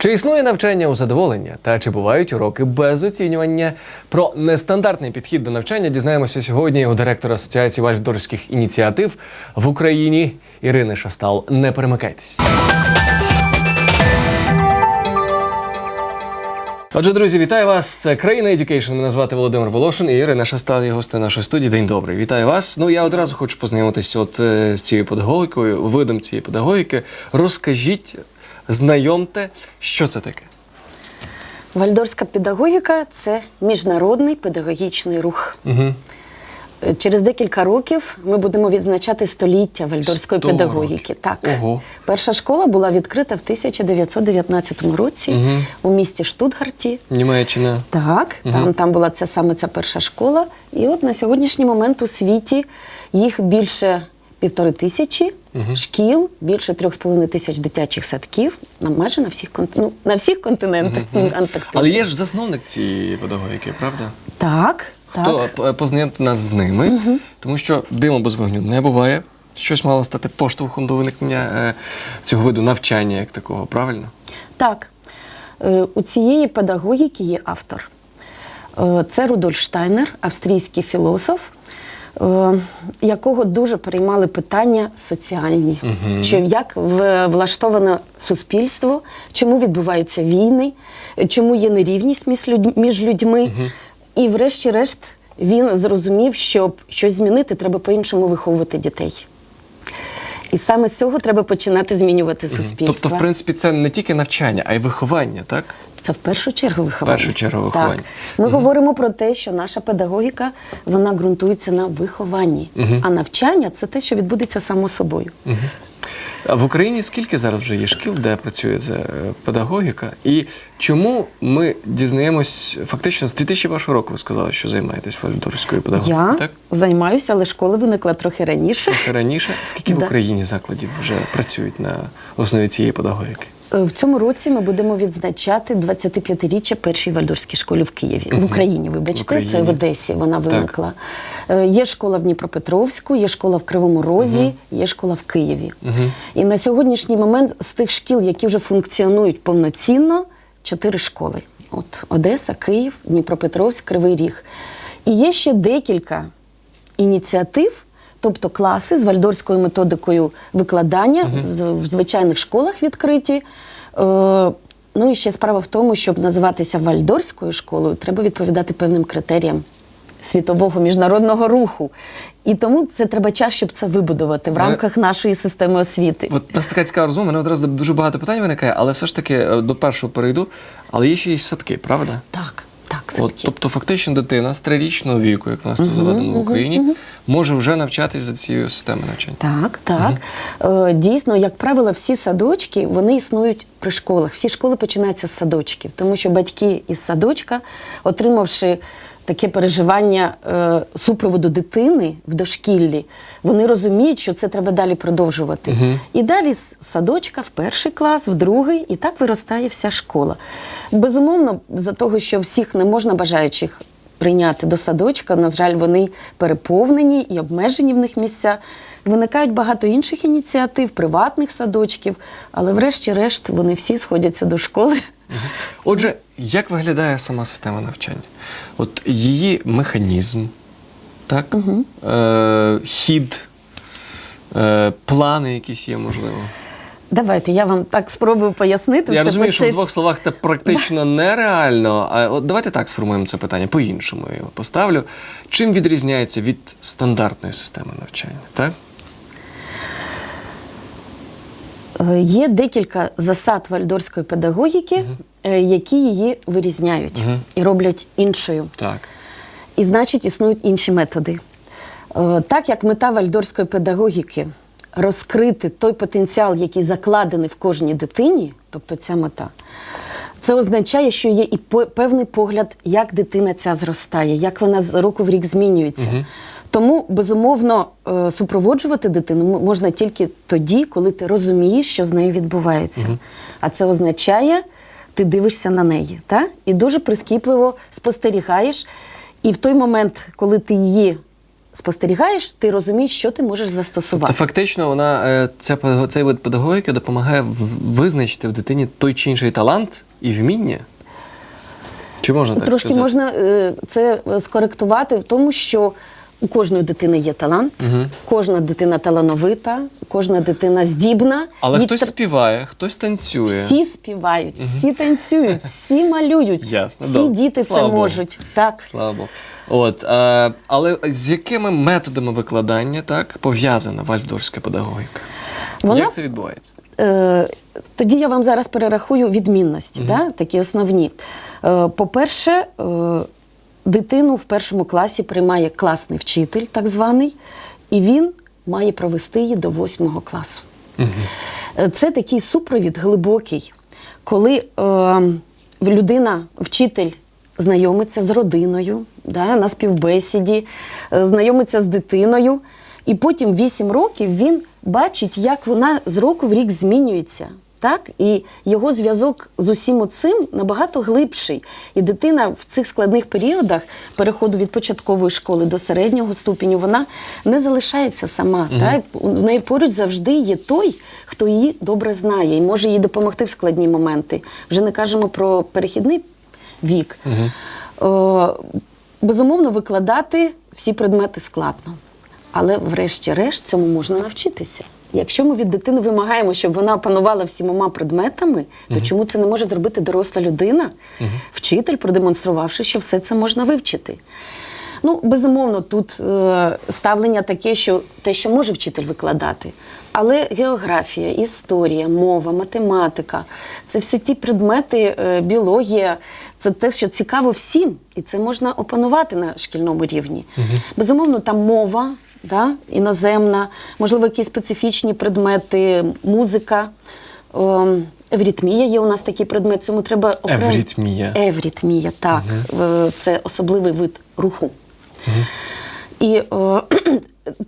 Чи існує навчання у задоволення та чи бувають уроки без оцінювання? Про нестандартний підхід до навчання дізнаємося сьогодні у директора Асоціації вальдорфських ініціатив в Україні Ірини Шастал. Не перемикайтесь. Отже, друзі, вітаю вас. Це країна Education. Мене звати Володимир Волошин і Ірина Шастал, є гостею нашої студії. День добрий. Вітаю вас. Ну я одразу хочу познайомитися от е, з цією педагогікою, видом цієї педагогіки. Розкажіть, знайомте, що це таке. Вальдорська педагогіка це міжнародний педагогічний рух. Угу. Через декілька років ми будемо відзначати століття вальдорської Сто педагогіки. років. Так, Ого. перша школа була відкрита в 1919 році Мгм. у місті Штутгарті. Німеччина. Так, там, там була ця саме ця перша школа. І от на сьогоднішній момент у світі їх більше півтори тисячі шкіл, більше трьох з половиною тисяч дитячих садків на майже на всіх конт- ну, на всіх континентах Антарктиди. Але є ж засновник цієї педагогіки, правда? Так, так. Хто познайомте нас з ними, тому що диму без вогню не буває. Щось мало стати поштовхом до виникнення е, цього виду навчання як такого, правильно? Так, Е, у цієї педагогіки є автор. Е, Це Рудольф Штайнер, австрійський філософ, якого дуже переймали питання соціальні, Чи як влаштоване суспільство, чому відбуваються війни, чому є нерівність між людь- між людьми. І, врешті-решт, він зрозумів, щоб щось змінити, треба по-іншому виховувати дітей. І саме з цього треба починати змінювати суспільство. Тобто, в принципі, це не тільки навчання, а й виховання, так? Це в першу чергу виховання. В першу чергу виховання. Так. Ми говоримо про те, що наша педагогіка вона ґрунтується на вихованні, а навчання це те, що відбудеться само собою. А в Україні скільки зараз вже є шкіл, де працює е, педагогіка? І чому ми дізнаємось фактично з 2001 року ви сказали, що займаєтесь вальдорфською педагогікою, Я так? займаюся, але школа виникла трохи раніше. Трохи раніше. Скільки в Україні закладів вже працюють на основі цієї педагогіки? Е, В цьому році ми будемо відзначати 25-річчя першій вальдорфській школі в Києві. В Україні, вибачте, В Україні. це в Одесі вона виникла. Е, Є школа в Дніпропетровську, є школа в Кривому Розі, є школа в Києві. І на сьогоднішній момент з тих шкіл, які вже функціонують повноцінно, чотири школи: От Одеса, Київ, Дніпропетровськ, Кривий Ріг. І є ще декілька ініціатив, тобто класи з вальдорською методикою викладання з- в звичайних школах відкриті. Е, Ну і ще справа в тому, щоб називатися вальдорською школою, треба відповідати певним критеріям світового міжнародного руху. І тому це треба час, щоб це вибудувати в рамках нашої системи освіти. От нас така цікава розмова, мене одразу дуже багато питань виникає, але все ж таки е, до першого перейду. Але є ще й садки, правда? Так, так, От, тобто, фактично, дитина з трирічного віку, як в нас це заведено в Україні, може вже навчатись за цією системою навчання. Так, так. Е, Дійсно, як правило, всі садочки вони існують при школах. Всі школи починаються з садочків, тому що батьки із садочка, отримавши таке переживання е, супроводу дитини в дошкіллі, вони розуміють, що це треба далі продовжувати. І далі з садочка в перший клас, в другий, і так виростає вся школа. Безумовно, за того, що всіх не можна бажаючих прийняти до садочка. На жаль, вони переповнені і обмежені в них місця. Виникають багато інших ініціатив, приватних садочків, але врешті-решт вони всі сходяться до школи. Отже, як виглядає сама система навчання? От її механізм, так? Е, хід, е, плани якісь є, можливо. Давайте я вам так спробую пояснити. Я все розумію, що в двох словах це практично нереально. А от давайте так сформуємо це питання по-іншому. Я його поставлю. Чим відрізняється від стандартної системи навчання? Так? Е, Є декілька засад вальдорської педагогіки, е, які її вирізняють і роблять іншою. Так. І значить, існують інші методи. Е, Так як мета вальдорської педагогіки розкрити той потенціал, який закладений в кожній дитині, тобто ця мета, це означає, що є і певний погляд, як дитина ця зростає, як вона з року в рік змінюється. Тому, безумовно, е, супроводжувати дитину можна тільки тоді, коли ти розумієш, що з нею відбувається. А це означає, ти дивишся на неї, та? і дуже прискіпливо спостерігаєш. І в той момент, коли ти її спостерігаєш, ти розумієш, що ти можеш застосувати. Тобто фактично вона е, ця цей вид педагогіки допомагає визначити в дитині той чи інший талант і вміння. Чи можна так Трошки сказати? можна е, це скоректувати в тому, що у кожної дитини є талант, кожна дитина талановита, кожна дитина здібна. Але Їй хтось тр- співає, хтось танцює. всі співають, всі танцюють, всі малюють. Ясно, всі добре. діти Слава це Богу. можуть. Так. Слава Богу. От, е, але з якими методами викладання так, пов'язана вальфдорська педагогіка? Вона Як це відбувається? Е, тоді я вам зараз перерахую відмінності, да, такі основні. Е, по-перше, е, дитину в першому класі приймає класний вчитель, так званий, і він має провести її до восьмого класу. Е, Це такий супровід глибокий, коли е, людина, вчитель, знайомиться з родиною да, на співбесіді, е, знайомиться з дитиною, і потім 8 років він бачить, як вона з року в рік змінюється. Так? І його зв'язок з усім цим набагато глибший. І дитина в цих складних періодах переходу від початкової школи до середнього ступеню, вона не залишається сама. Так? У неї поруч завжди є той, хто її добре знає і може їй допомогти в складні моменти. Вже не кажемо про перехідний вік. О, безумовно, викладати всі предмети складно. Але, врешті-решт, цьому можна навчитися. Якщо ми від дитини вимагаємо, щоб вона опанувала всіма предметами, то чому це не може зробити доросла людина, вчитель, продемонструвавши, що все це можна вивчити? Ну, безумовно, тут е, ставлення таке, що те, що може вчитель викладати. Але географія, історія, мова, математика це все ті предмети, е, біологія, це те, що цікаво всім, і це можна опанувати на шкільному рівні. Безумовно, там мова, да, іноземна, можливо, якісь специфічні предмети, музика. Ем, Еврітмія є у нас такий предмет, цьому треба окремо. Еврітмія. Еврітмія, так. Угу. Це особливий вид руху. І е,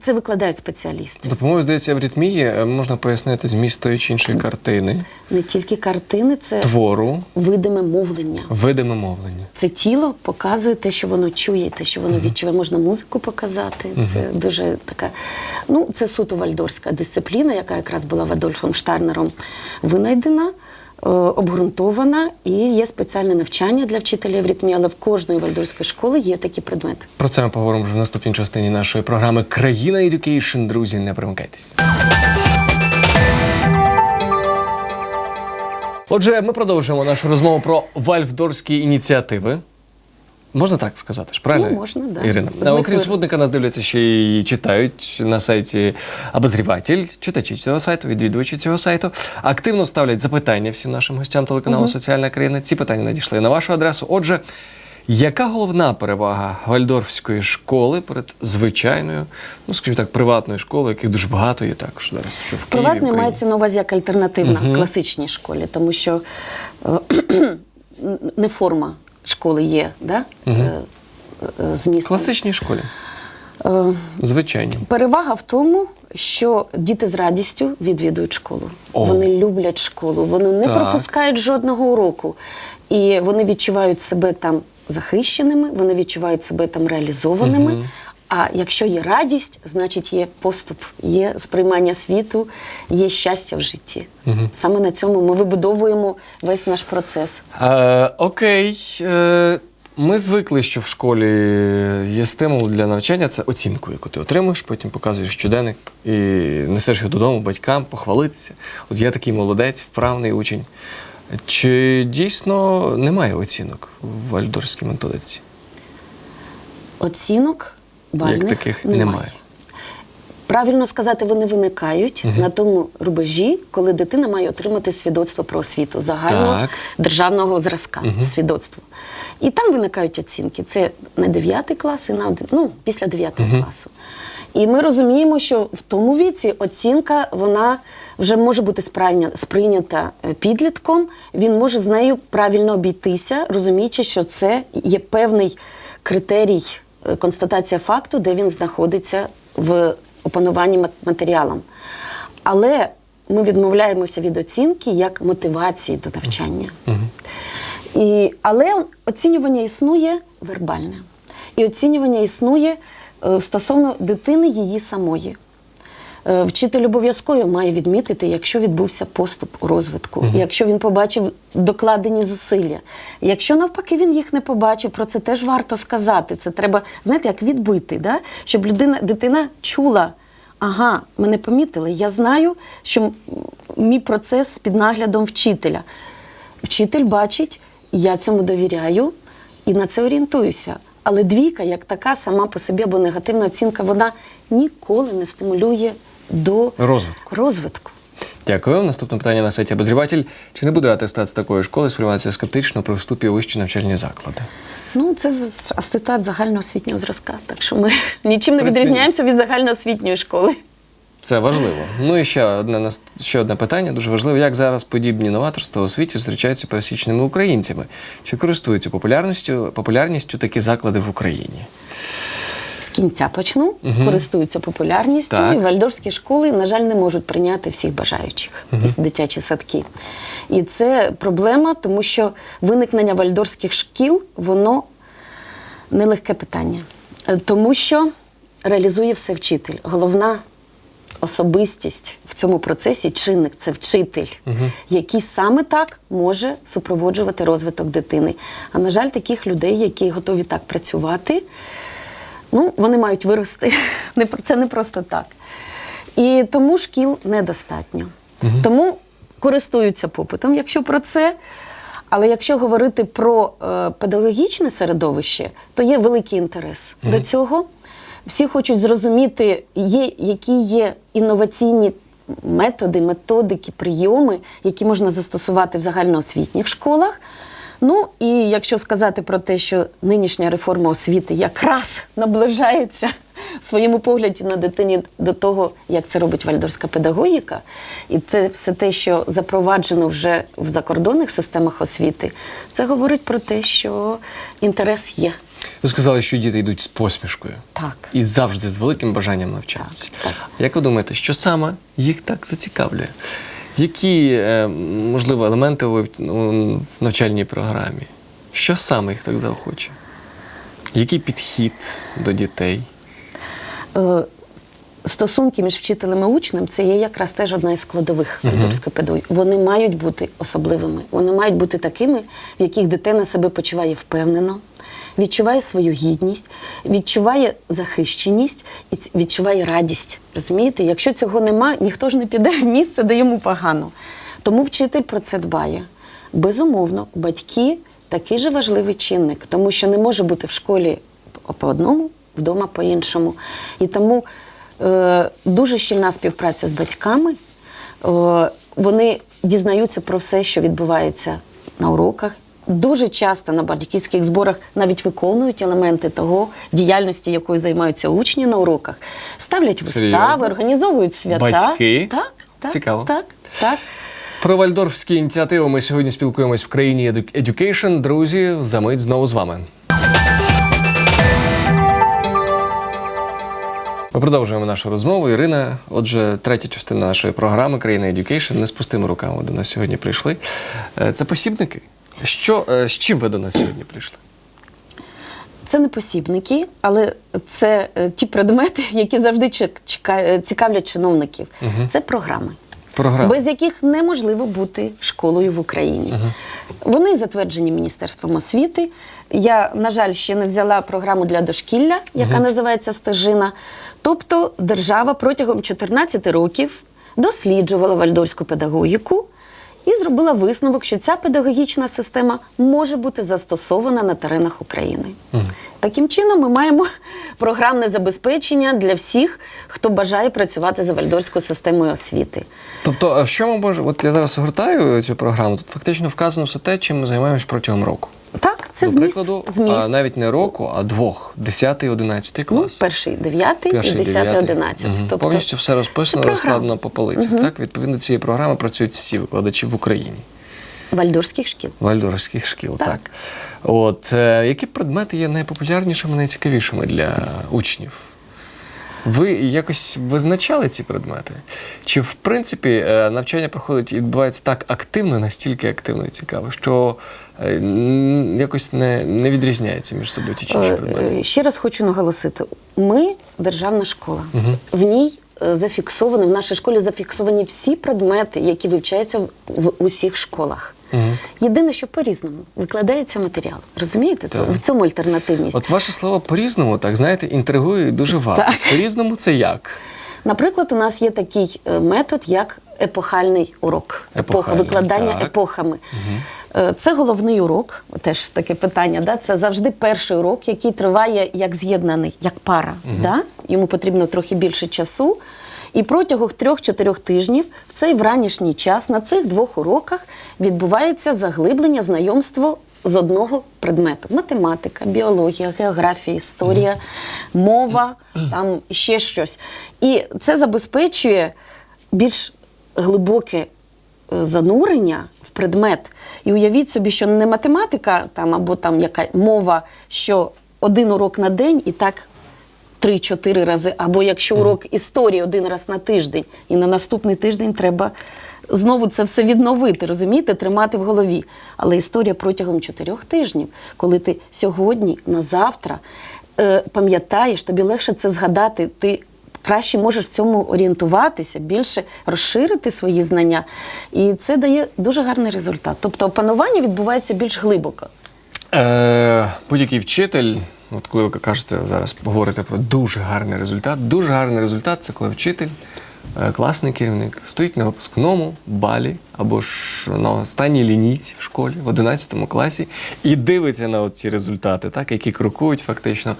це викладають спеціалісти. За допомогою, здається, в ритмії е, можна пояснити зміст тої чи іншої картини, Не тільки картини, це твору, видиме мовлення. видиме мовлення. Це тіло показує те, що воно чує, те, що воно відчуває. Можна музику показати. Це дуже така. Ну, це суто вальдорська дисципліна, яка якраз була Адольфом Штарнером винайдена. Е, Обґрунтована і є спеціальне навчання для вчителів ритмі, але в кожної вальдорської школи є такі предмети. Про це ми поговоримо вже в наступній частині нашої програми Країна Едюкейшн». Друзі, не примикайтесь. Отже, ми продовжуємо нашу розмову про вальфдорські ініціативи. Можна так сказати ж, правильно? Ну, можна, да. Ірина. З окрім вирос- спутника, нас дивляться ще й читають на сайті Обозріватель, читачі цього сайту, відвідувачі цього сайту. Активно ставлять запитання всім нашим гостям телеканалу Соціальна країна. Ці питання надійшли на вашу адресу. Отже, яка головна перевага Вальдорфської школи перед звичайною, ну скажімо так, приватною школою, яких дуже багато є також зараз, що в Києві, Приватний мається на увазі як альтернативна класичній школі, тому що е, не форма школи є, да? Угу. е, змістом. класичній школі, Звичайно. Перевага в тому, що діти з радістю відвідують школу. О. Вони люблять школу, вони не Так. пропускають жодного уроку. І вони відчувають себе там захищеними, вони відчувають себе там реалізованими. А якщо є радість, значить є поступ, є сприймання світу, є щастя в житті. Саме на цьому ми вибудовуємо весь наш процес. Е, окей. Е, ми звикли, що в школі є стимул для навчання це оцінку, яку ти отримуєш, потім показуєш щоденник і несеш його додому батькам, похвалитися. От я такий молодець, вправний учень. Чи дійсно немає оцінок в вальдорській методиці? Оцінок бальних Як таких немає. немає. Правильно сказати, вони виникають на тому рубежі, коли дитина має отримати свідоцтво про освіту загального Так. державного зразка свідоцтво. І там виникають оцінки. Це на 9 клас і на один- ну, після 9 класу. І ми розуміємо, що в тому віці оцінка вона вже може бути сприйнята е, підлітком. Він може з нею правильно обійтися, розуміючи, що це є певний критерій, констатація факту, де він знаходиться в опануванні матеріалом. Але ми відмовляємося від оцінки як мотивації до навчання. І, але оцінювання існує вербальне. І оцінювання існує е, стосовно дитини її самої. Е, Вчитель обов'язково має відмітити, якщо відбувся поступ у розвитку, якщо він побачив докладені зусилля. Якщо навпаки він їх не побачив, про це теж варто сказати. Це треба, знаєте, як відбити, да? щоб людина, дитина чула. Ага, мене помітили. Я знаю, що мій процес під наглядом вчителя. Вчитель бачить, я цьому довіряю і на це орієнтуюся. Але двійка, як така, сама по собі або негативна оцінка, вона ніколи не стимулює до Розвитку. розвитку. Дякую. Наступне питання на сайті обозріватель. Чи не буде атестат з такої школи сприйматися скептично при вступі у вищі навчальні заклади? Ну, це атестат загальноосвітнього зразка, так що ми нічим не відрізняємося від загальноосвітньої школи. Це важливо. Ну і ще одне ще одне питання, дуже важливе. Як зараз подібні новаторства у світі зустрічаються пересічними українцями? Чи користуються популярністю, популярністю такі заклади в Україні? Кінця почну, користуються популярністю, Так. і вальдорфські школи, на жаль, не можуть прийняти всіх бажаючих і дитячі садки. І це проблема, тому що виникнення вальдорфських шкіл воно нелегке питання. Е, Тому що реалізує все вчитель. Головна особистість в цьому процесі чинник це вчитель, який саме так може супроводжувати розвиток дитини. А на жаль, таких людей, які готові так працювати, ну, вони мають вирости. Не про- Це не просто так. І тому шкіл недостатньо. Тому користуються попитом, якщо про це. Але якщо говорити про е, педагогічне середовище, то є великий інтерес до цього. Всі хочуть зрозуміти, є, які є інноваційні методи, методики, прийоми, які можна застосувати в загальноосвітніх школах. Ну і якщо сказати про те, що нинішня реформа освіти якраз наближається в своєму погляді на дитині до того, як це робить вальдорська педагогіка, і це все те, що запроваджено вже в закордонних системах освіти, це говорить про те, що інтерес є. Ви сказали, що діти йдуть з посмішкою. Так. І завжди з великим бажанням навчатися. Так, Як ви думаєте, що саме їх так зацікавлює? Які, е, можливо, елементи у вив- у навчальній програмі? Що саме їх так заохочує? Який підхід до дітей? Е, Стосунки між вчителем і учнем це є якраз теж одна із складових вальдорфської педагогіки. Вони мають бути особливими. Вони мають бути такими, в яких дитина себе почуває впевнено, відчуває свою гідність, відчуває захищеність і відчуває радість. Розумієте? Якщо цього нема, ніхто ж не піде в місце, де йому погано. Тому вчитель про це дбає. Безумовно, батьки такий же важливий чинник, тому що не може бути в школі по одному, вдома по-іншому. І тому е, дуже щільна співпраця з батьками. Е, вони дізнаються про все, що відбувається на уроках. Дуже часто на батьківських зборах навіть виконують елементи того діяльності, якою займаються учні на уроках, ставлять вистави, Серйозно? організовують свята. Батьки? Так, так, Цікаво. Так, так. Про вальдорфські ініціативи ми сьогодні спілкуємось в країні Edu- Education. Друзі, за мить знову з вами. Ми продовжуємо нашу розмову. Ірина, отже, третя частина нашої програми Країна Education. Не з пустими руками до нас сьогодні прийшли. Е, Це посібники. Що, е, з чим ви до нас сьогодні прийшли? Це не посібники, але це е, ті предмети, які завжди чек- чека- е, цікавлять чиновників. Це програми. Програма. Без яких неможливо бути школою в Україні. Вони затверджені Міністерством освіти. Я, на жаль, ще не взяла програму для дошкілля, яка називається Стежина. Тобто держава протягом 14 років досліджувала вальдорську педагогіку і зробила висновок, що ця педагогічна система може бути застосована на теренах України. Таким чином, ми маємо програмне забезпечення для всіх, хто бажає працювати за вальдорською системою освіти. Тобто, що ми може, От я зараз гортаю цю програму. Тут фактично вказано все те, чим ми займаємось протягом року. Так, це До зміст. прикладу, зміст. а навіть не року, а двох: 10 11 клас. Ну, клас. перший, дев'ятий і Перший, десятий, дев'ятий. одинадцятий. Мгм. Тобто, Повністю все розписано, розкладено по полицях. Так, відповідно цієї програми працюють всі викладачі в Україні. Вальдорських шкіл. Вальдорфських шкіл, так. Так. От е, які предмети є найпопулярнішими, найцікавішими для учнів? Ви якось визначали ці предмети? Чи в принципі е, навчання проходить і відбувається так активно, настільки активно і цікаво, що е, якось не, не відрізняється між собою ті чи інші Е, предмети? Ще раз хочу наголосити: ми державна школа. В ній зафіксовані, в нашій школі зафіксовані всі предмети, які вивчаються в усіх школах. Єдине, що по-різному викладається матеріал. Розумієте? Так. В цьому альтернативність. От ваше слово по-різному, так знаєте, інтригує і дуже варто. По-різному це як? Наприклад, у нас є такий е, метод, як епохальний урок, Епохальний, викладання так. епохами. Е, Це головний урок, теж таке питання. Да? Це завжди перший урок, який триває як з'єднаний, як пара. Да? Йому потрібно трохи більше часу. І протягом трьох-чотирьох тижнів в цей вранішній час на цих двох уроках відбувається заглиблення знайомство з одного предмету: математика, біологія, географія, історія, мова, там ще щось. І це забезпечує більш глибоке е, занурення в предмет. І уявіть собі, що не математика там або там яка мова, що один урок на день і так. Три-чотири рази, або якщо урок історії один раз на тиждень, і на наступний тиждень треба знову це все відновити, розумієте, тримати в голові. Але історія протягом чотирьох тижнів, коли ти сьогодні на завтра е, пам'ятаєш, тобі легше це згадати, ти краще можеш в цьому орієнтуватися, більше розширити свої знання. І це дає дуже гарний результат. Тобто опанування відбувається більш глибоко. Е, будь-який вчитель, от коли ви кажете зараз, говорите про дуже гарний результат. Дуже гарний результат це коли вчитель, е, класний керівник, стоїть на випускному балі або ж на останній лінійці в школі в 11 класі і дивиться на ці результати, так, які крокують фактично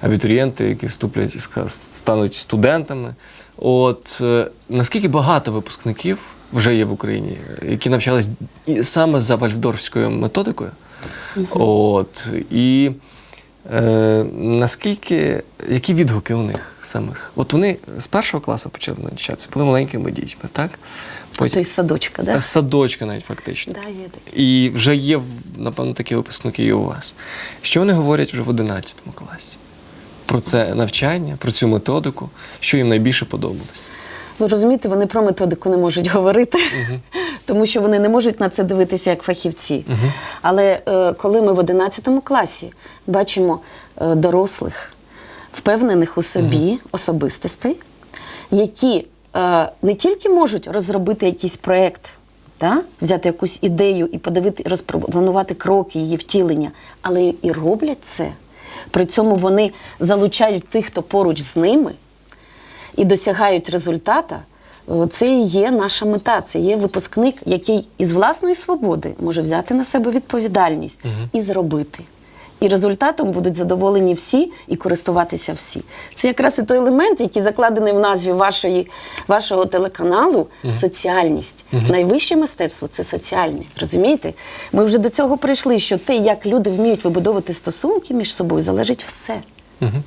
абітурієнти, які вступлять, стануть студентами. От е, наскільки багато випускників вже є в Україні, які навчались саме за вальфдорфською методикою? От, і е, наскільки, які відгуки у них самих? От вони з першого класу почали навчатися, були маленькими дітьми, так? Тобто з садочка, да? З садочка навіть фактично. Да, є таке. І вже є, напевно, такі випускники і у вас. Що вони говорять вже в 11 класі? Про це навчання, про цю методику, що їм найбільше подобалось? Ви розумієте, вони про методику не можуть говорити, тому що вони не можуть на це дивитися як фахівці. Але е, коли ми в 11 класі бачимо е, дорослих, впевнених у собі особистостей, які е, не тільки можуть розробити якийсь проєкт, взяти якусь ідею і подивити, розпланувати кроки її втілення, але і роблять це. При цьому вони залучають тих, хто поруч з ними, і досягають результата, це і є наша мета. Це є випускник, який із власної свободи може взяти на себе відповідальність і зробити. І результатом будуть задоволені всі і користуватися всі. Це якраз і той елемент, який закладений в назві вашої, вашого телеканалу соціальність. Найвище мистецтво це соціальне. Розумієте? Ми вже до цього прийшли, що те, як люди вміють вибудовувати стосунки між собою, залежить все. Мгм.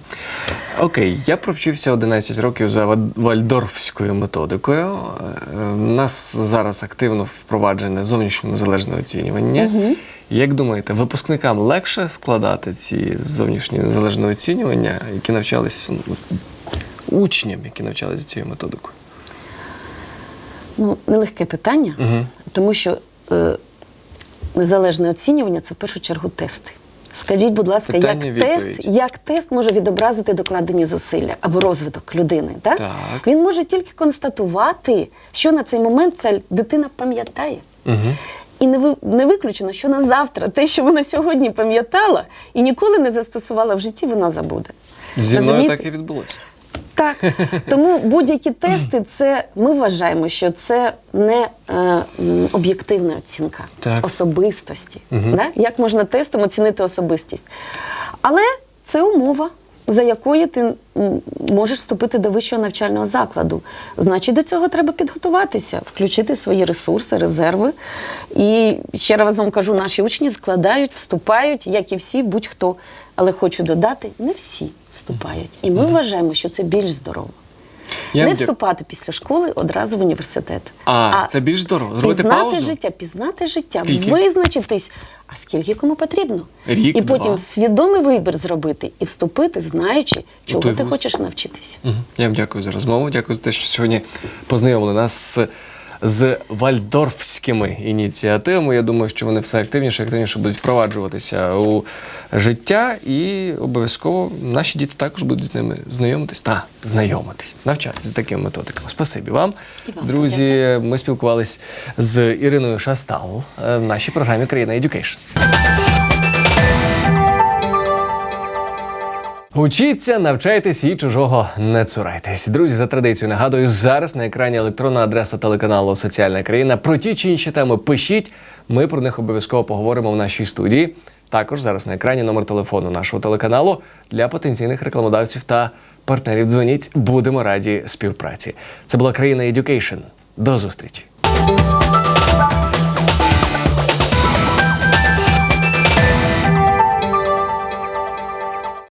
Окей, я провчився 11 років за вальдорфською методикою. Е, У нас зараз активно впроваджене зовнішнє незалежне оцінювання. Як думаєте, випускникам легше складати ці зовнішні незалежне оцінювання, які навчалися ну, учням, які навчалися цією методикою? Ну, нелегке питання, тому що е, незалежне оцінювання це в першу чергу тести. Скажіть, будь ласка, Питання, як відповідь. тест, як тест може відобразити докладені зусилля або розвиток людини? Так? Так. Він може тільки констатувати, що на цей момент ця дитина пам'ятає. І не, ви, не виключено, що на завтра те, що вона сьогодні пам'ятала і ніколи не застосувала в житті, вона забуде. Зі мною Розумієте? так і відбулося. Так, тому будь-які тести, це ми вважаємо, що це не е, об'єктивна оцінка Так. особистості. Да? Як можна тестом оцінити особистість? Але це умова, за якої ти можеш вступити до вищого навчального закладу. Значить, до цього треба підготуватися, включити свої ресурси, резерви. І ще раз вам кажу, наші учні складають, вступають, як і всі, будь-хто. Але хочу додати, не всі вступають. І ми вважаємо, що це більш здорово. Я не вступати після школи одразу в університет. А, це більш здорово. Зробити пізнати паузу? життя, пізнати життя, Скільки? визначитись, а скільки кому потрібно. Рік, і потім два. свідомий вибір зробити і вступити, знаючи, чого той ти вуз. хочеш навчитись. Угу. Я вам дякую за розмову. Дякую за те, що сьогодні познайомили нас з, з вальдорфськими ініціативами. Я думаю, що вони все активніше і активніше будуть впроваджуватися у життя, і обов'язково наші діти також будуть з ними знайомитись та знайомитись, навчатися з такими методиками. Спасибі вам, вам друзі. Ми спілкувались з Іриною Шастал е, в нашій програмі Країна Education. Учіться, навчайтесь і чужого не цурайтесь. Друзі, за традицією нагадую, зараз на екрані електронна адреса телеканалу Соціальна країна. Про ті чи інші теми пишіть. Ми про них обов'язково поговоримо в нашій студії. Також зараз на екрані номер телефону нашого телеканалу для потенційних рекламодавців та партнерів. Дзвоніть, будемо раді співпраці. Це була країна Education. До зустрічі.